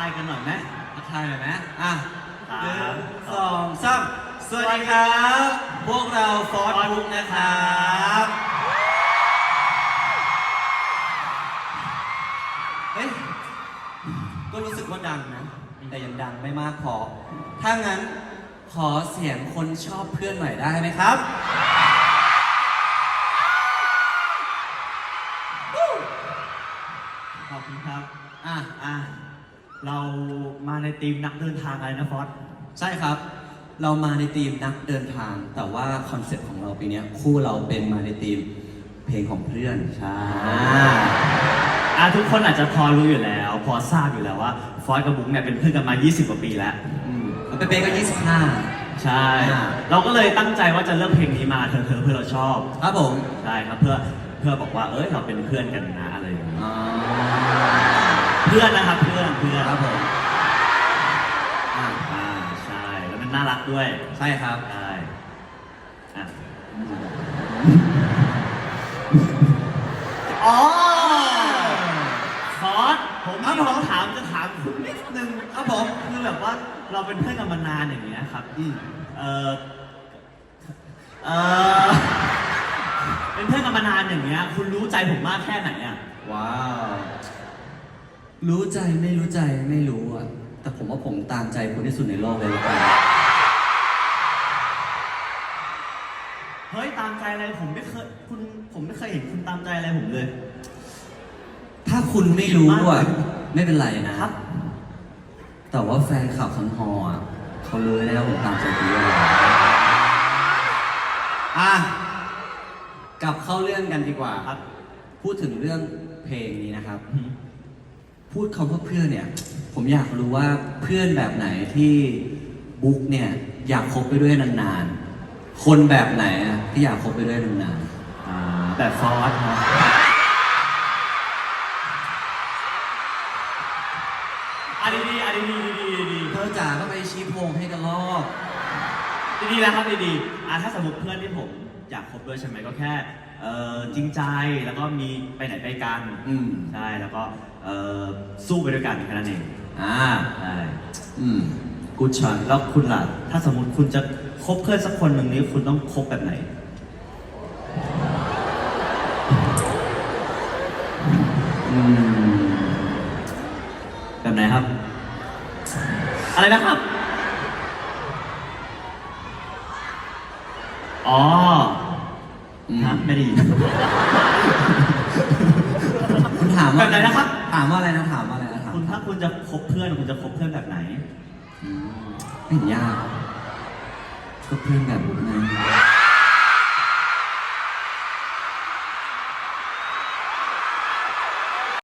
ายกันหน่อยไหมทักทายหน่อยไหมอะครับหนึ่งสองสามสวัสดีครับ พวกเราฟอร์ดบุ๊กนะครับเฮ้ยก็รู้สึกว่าดังนะ แต่ยังดังไม่มากพอ ถ้างั้นขอเสียงคนชอบเพื่อนหน่อยได้ไหมครับ ขอบคุณครับ อะ อะ เรามาในทีมนักเดินทางอะไรนะฟอสใช่ครับ เรามาในทีมนักเดินทาง แต่ว่าคอนเซ็ปต์ของเราปีเนี้ยคู่เราเป็นมาในทีมเพลงของเพื่อนใช่ อะทุกคนอาจจะพอรู้อยู่แล้ว พอทราบอยู่แล้วว่าฟอสกับบุ๊กเนี่ยเป็นเพื่อนกันมา 20 กว่าปีแล้ว อืมแล้วเป๊ะๆก็25ใช่ อ่า เราก็เลยตั้งใจว่าจะเลือกเพลงนี้มาเธอเธอเพื่อเราชอบ ครับผม ใช่ครับเพื่อเพื่อบอกว่าเอ้ยเราเป็นเพื่อนกันนะอะไรอย่างเงี้ย อ๋อเพื่อนนะครับเพื่อนเพื่อนครับผมอะอ่าใช่แล้วมันน่ารักด้วยใช่ครับ ใช่อะอ๋อฟอสผมมีคำถามจะถามคุณนิดนึงครับผมคือแบบว่าเราเป็นเพื่อนกันมานานอย่างเงี้ยครับ อืม เออเออเป็นเพื่อนกันมานานอย่างเงี้ย คุณรู้ใจผมมากแค่ไหนอะ ว้าว รู้ใจไม่รู้ใจไม่รู้อะ แต่ผมว่าผมตามใจคุณที่สุดในโลกเลยละกันเฮ้ยตามใจอะไรผมไม่เคยคุณผมไม่เคยเห็นคุณตามใจอะไรผมเลย ถ้าคุณไม่รู้อะไม่เป็นไรนะ ครับ แต่ว่าแฟนคลับซันฮออะเขารู้แล้วว่าผมตามใจคุณด้วยอะกลับเข้าเรื่องกันดีกว่าครับ พูดถึงเรื่องเพลงนี้นะครับ พูดคำว่าเพื่อนเนี่ย ผมอยากรู้ว่าเพื่อนแบบไหนที่บุ๊กเนี่ยอยากคบไปด้วยนานๆ คนแบบไหนอะที่อยากคบไปด้วยนานอ่าแบบฟอสเนาะอะดีๆอะดีๆดีๆดีๆเธอจ๋าก็ไปชี้โพงให้กันลอกๆ ดีๆนะครับดีๆอะถ้าสมมติเพื่อนที่ผมอยากคบด้วยใช่ไหมก็แค่เอ่อจริงใจแล้วก็มีไปไหนไปกันอืมใช่แล้วก็เอ่อสู้ไปด้วยกันแค่นั้นเองอ่าใช่อืมกูชอนแล้วคุณล่ะถ้าสมมติคุณจะคบเพื่อนสักคนหนึ่งนี้คุณต้องคบแบบไหน อืมแบบไหนครับ อะไรนะครับ อ๋ออืมฮะไม่ไดีคุณถามว่าแบบไหนนะครับ ถามว่าอะไรนะถามว่าอะไรนะถามคุณถ้าคุณจะคบเพื่อนคุณจะคบเพื่อนแบบไหนอืมไม่เห็นยากก็เพื่อนแบบบุ๊กไง